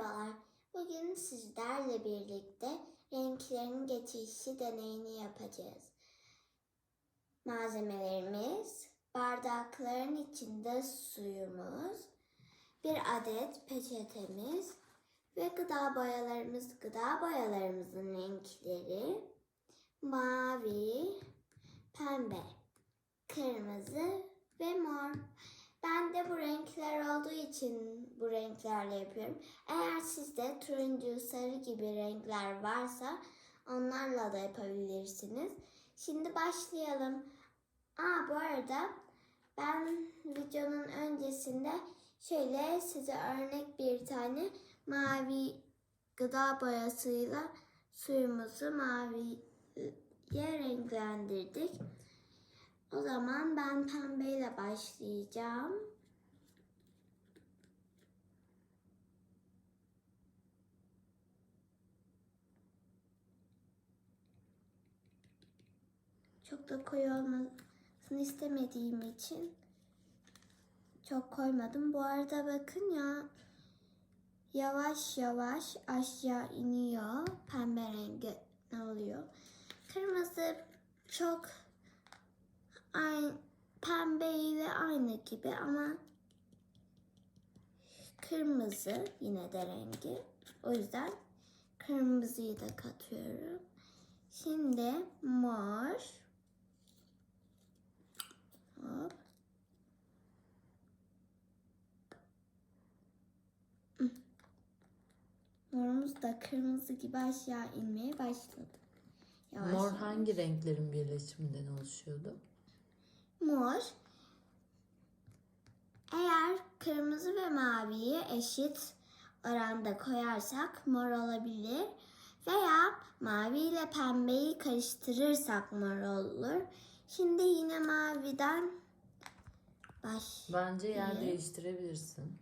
Merhabalar. Bugün sizlerle birlikte renklerin geçişi deneyini yapacağız. Malzemelerimiz, bardakların içinde suyumuz, bir adet peçetemiz ve gıda boyalarımız. Gıda boyalarımızın renkleri mavi, pembe, kırmızı ve mor. Ben de bu renkler olduğu için bu renklerle yapıyorum. Eğer sizde turuncu, sarı gibi renkler varsa onlarla da yapabilirsiniz. Şimdi başlayalım. Aa bu arada ben videonun öncesinde şöyle size örnek bir tane mavi gıda boyasıyla suyumuzu maviye renklendirdik. O zaman ben pembeyle başlayacağım. Çok da koyu olmasını istemediğim için çok koymadım. Bu arada bakın ya yavaş yavaş aşağı iniyor. Pembe rengi ne oluyor? Kırmızı çok aynı pembe ile aynı gibi ama kırmızı yine de rengi. O yüzden kırmızıyı da katıyorum. Şimdi mor. Hop. Morumuz da kırmızı gibi aşağı inmeye başladı. Yavaş Mor yavaş. hangi renklerin birleşiminden oluşuyordu? Mor. Eğer kırmızı ve maviyi eşit oranda koyarsak mor olabilir. Veya mavi ile pembeyi karıştırırsak mor olur. Şimdi yine maviden baş Bence yer değiştirebilirsin.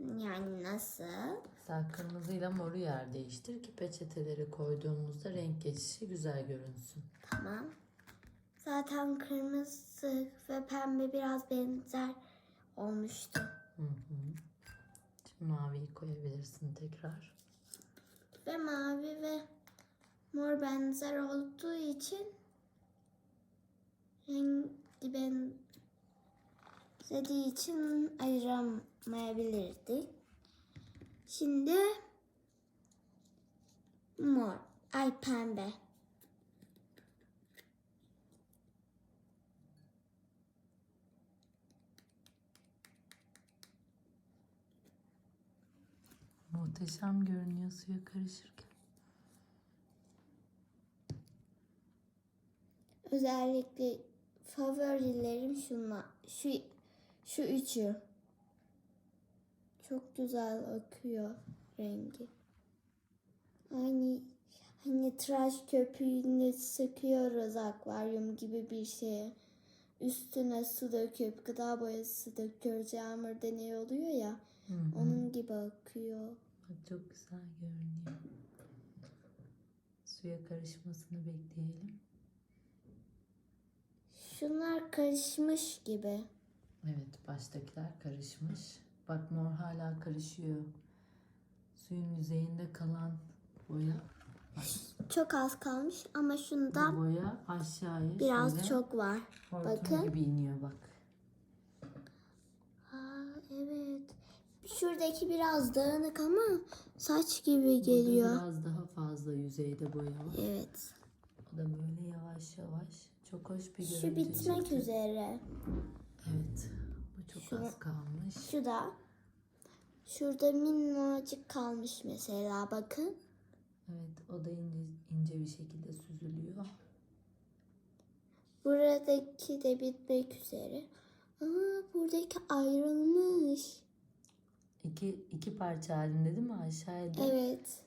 yani nasıl? Sen kırmızıyla moru yer değiştir ki peçeteleri koyduğumuzda renk geçişi güzel görünsün. Tamam. Zaten kırmızı ve pembe biraz benzer olmuştu. Hı hı. Şimdi maviyi koyabilirsin tekrar. Ve mavi ve mor benzer olduğu için rengi benzediği için ayıramayabilirdik. Şimdi mor, ay pembe. Muhteşem görünüyor suya karışırken. Özellikle favorilerim şunlar. Şu şu üçü. Çok güzel akıyor rengi. Aynı hani tıraş köpüğünü sıkıyoruz akvaryum gibi bir şeye. Üstüne su döküp gıda boyası döküyoruz. Yağmur deney oluyor ya. Hı hı. Onun gibi akıyor. Çok güzel görünüyor. Suya karışmasını bekleyelim. Şunlar karışmış gibi. Evet baştakiler karışmış. Bak mor hala karışıyor. Suyun yüzeyinde kalan boya Çok az kalmış ama bu şundan boya aşağıya biraz şöyle çok var. hortum Bakın. gibi iniyor bak. Aa, evet. Şuradaki biraz dağınık ama saç gibi Burada geliyor. biraz daha fazla yüzeyde boya var. Evet. O da böyle yavaş yavaş çok hoş bir Şu görüntü bitmek çıktı. üzere. Evet. Bu çok Şu- az kalmış. Şu da. Şurada minnacık kalmış mesela bakın. Evet o da ince, ince bir şekilde süzülüyor. Buradaki de bitmek üzere. Aa, buradaki ayrılmış. İki, iki parça halinde değil mi aşağıya da? Evet.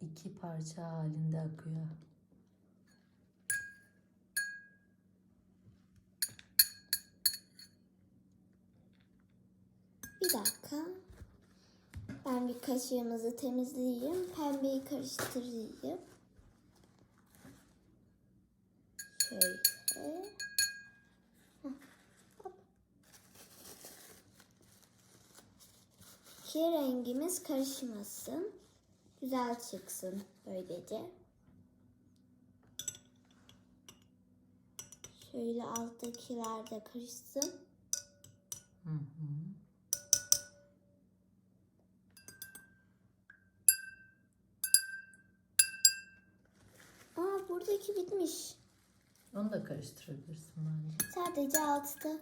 iki parça halinde akıyor. Bir dakika. Ben bir kaşığımızı temizleyeyim. Pembeyi karıştırayım. Şöyle. Heh, hop. Ki rengimiz karışmasın. Güzel çıksın böylece. Şöyle alttakiler de karışsın. Hı hı. Aa buradaki bitmiş. Onu da karıştırabilirsin bence. Sadece altta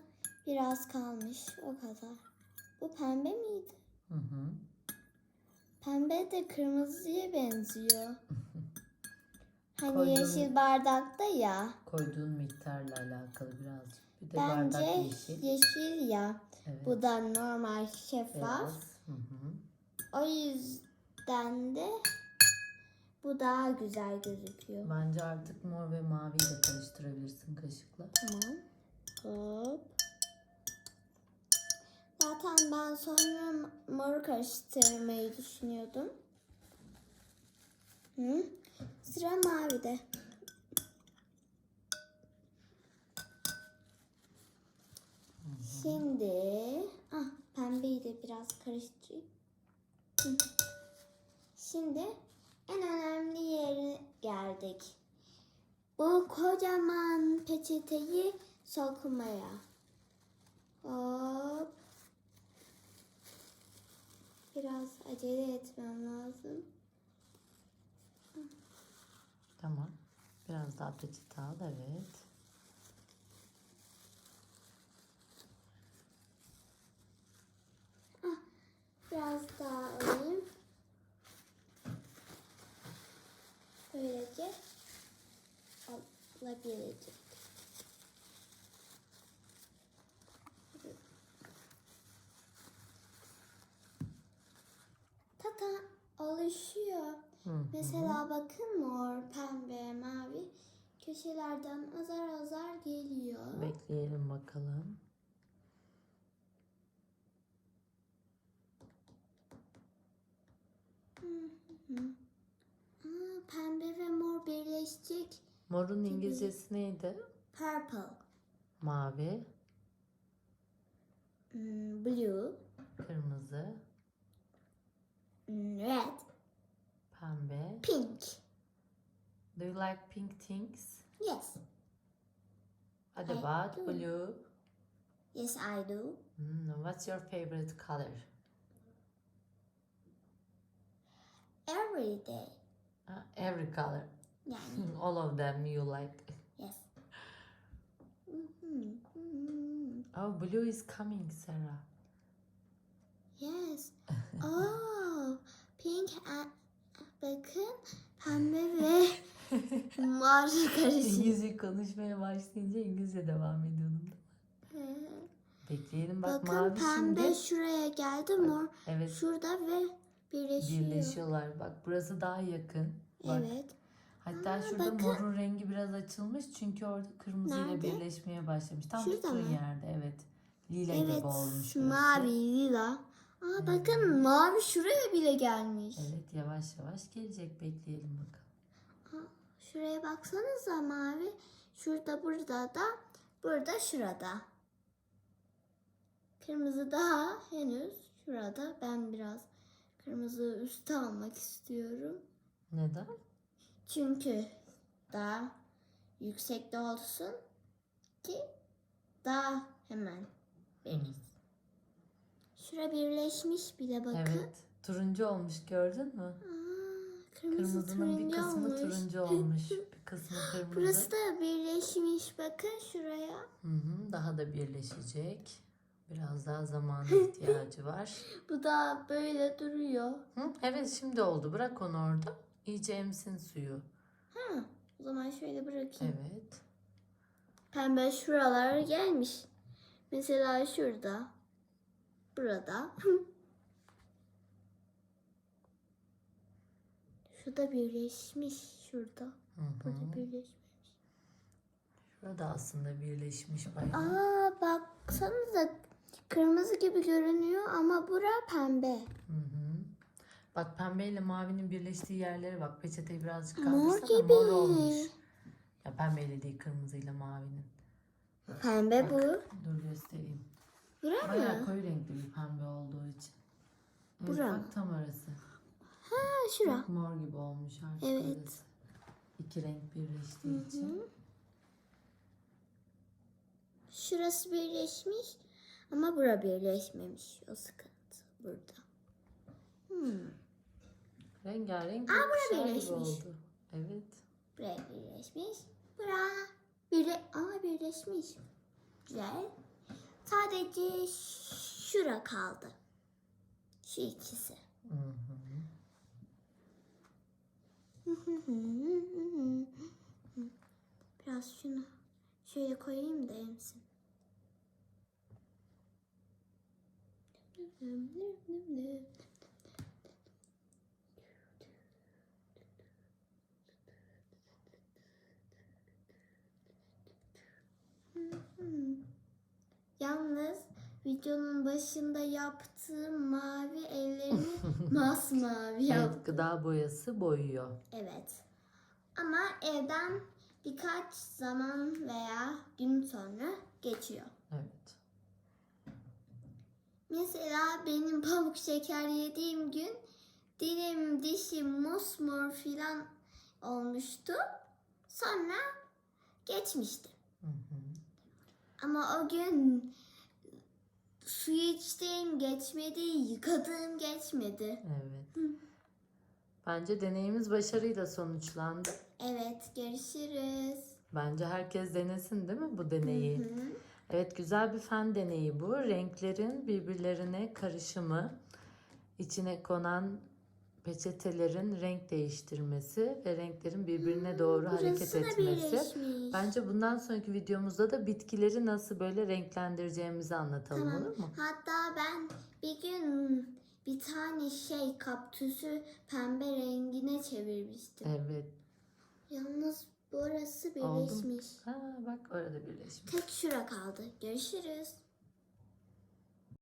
biraz kalmış. O kadar. Bu pembe miydi? Hı hı. Pembe de kırmızıya benziyor. Hani Koydum. yeşil bardakta ya. Koyduğun miktarla alakalı birazcık. Bir de bardak Bence yeşil. yeşil ya. Evet. Bu da normal şeffaf. Beyaz. Hı hı. O yüzden de bu daha güzel gözüküyor. Bence artık mor ve maviyi de karıştırabilirsin kaşıkla. Tamam. Hop. Zaten ben sonra moru karıştırmayı düşünüyordum. Hı? Sıra mavide. Şimdi ah pembeyi de biraz karıştırayım. Şimdi en önemli yere geldik. Bu kocaman peçeteyi sokmaya. Hop. Biraz acele etmem lazım. Tamam. Biraz daha peçete al. Evet. Biraz daha alayım. Böylece alabilecek. Hı. Bakın mor, pembe, mavi köşelerden azar azar geliyor. Bekleyelim bakalım. Aa, pembe ve mor birleşecek. Morun İngilizcesi neydi? Purple, Mavi, hmm, blue, kırmızı, hmm, red, pembe. pink. Do you like pink things? Yes, What I about do. blue? yes I do. Hmm, what's your favorite color? Every day. Ah, every color. Yani All of them you like. yes. Mhm, mhm. Oh, blue is coming, Sarah. Yes. Oh, mor karışık. İngilizce konuşmaya başlayınca İngilizce devam ediyordum. Bekleyelim bak Bakın mavi pembe şimdi. şuraya geldi mor Evet şurada ve birleşiyor. birleşiyorlar. Bak burası daha yakın. Bak. Evet. Hatta Aa, şurada bakın. morun rengi biraz açılmış çünkü orada kırmızıyla Nerede? birleşmeye başlamış. Tam Şurada tuttuğun mı? yerde evet. Lila Evet. gibi olmuş burası. Mavi, lila. Aa bakın mavi şuraya bile gelmiş. Evet yavaş yavaş gelecek bekleyelim bakalım. Şuraya baksanıza mavi. Şurada burada da burada şurada. Kırmızı daha henüz şurada. Ben biraz kırmızı üstü almak istiyorum. Neden? Çünkü daha yüksekte olsun ki daha hemen verir. Şura birleşmiş bile bakın. Evet. Turuncu olmuş gördün mü? Aa, kırmızı Kırmızının bir turuncu kısmı olmuş. turuncu olmuş. Bir kısmı kırmızı. Burası da birleşmiş bakın şuraya. Hı hı, daha da birleşecek. Biraz daha zamana ihtiyacı var. Bu da böyle duruyor. Hı? Evet şimdi oldu. Bırak onu orada. İyice emsin suyu. Ha, o zaman şöyle bırakayım. Evet. Pembe şuralara gelmiş. Mesela şurada. Burada. Şurada birleşmiş şurada. Hı hı. Burada birleşmiş. Şurada aslında birleşmiş bayağı. Aa baksanıza kırmızı gibi görünüyor ama bura pembe. Hı hı. Bak pembeyle mavinin birleştiği yerlere bak. Peçeteyi birazcık Mor gibi. Mor olmuş. Ya pembeyle değil kırmızıyla mavinin. Pembe bu. Dur göstereyim. Bura Bayağı mı? koyu renkli bir pembe olduğu için. Evet, Bura bak tam arası. Ha şura. Bak mor gibi olmuş artık Evet. orası. İki renk birleştiği için. Şurası birleşmiş ama bura birleşmemiş. O sıkıntı burada. Hmm. Rengarenk Aa, bura birleşmiş. oldu. Evet. Buraya birleşmiş. Bura birle Aa, birleşmiş. Güzel. Sadece şura kaldı. Şu ikisi. Hı hı. Biraz şunu şöyle koyayım da emsin. Yalnız videonun başında yaptığım mavi ellerimi masmavi yaptım. Evet, gıda boyası boyuyor. Evet. Ama evden birkaç zaman veya gün sonra geçiyor. Evet. Mesela benim pamuk şeker yediğim gün dilim dişim mosmor filan olmuştu. Sonra geçmişti. Hı hı. Ama o gün su içtiğim geçmedi, yıkadığım geçmedi. Evet. Bence deneyimiz başarıyla sonuçlandı. Evet, görüşürüz. Bence herkes denesin değil mi bu deneyi? Hı. Evet güzel bir fen deneyi bu. Renklerin birbirlerine karışımı, içine konan peçetelerin renk değiştirmesi ve renklerin birbirine doğru hareket Burası da etmesi. birleşmiş. Bence bundan sonraki videomuzda da bitkileri nasıl böyle renklendireceğimizi anlatalım Tamam. olur mu? Hatta ben bir gün bir tane şey kaktüsü pembe rengine çevirmiştim. Evet. Yalnız burası Oldu birleşmiş. Ha bak orada birleşmiş. Tek şura kaldı. Görüşürüz.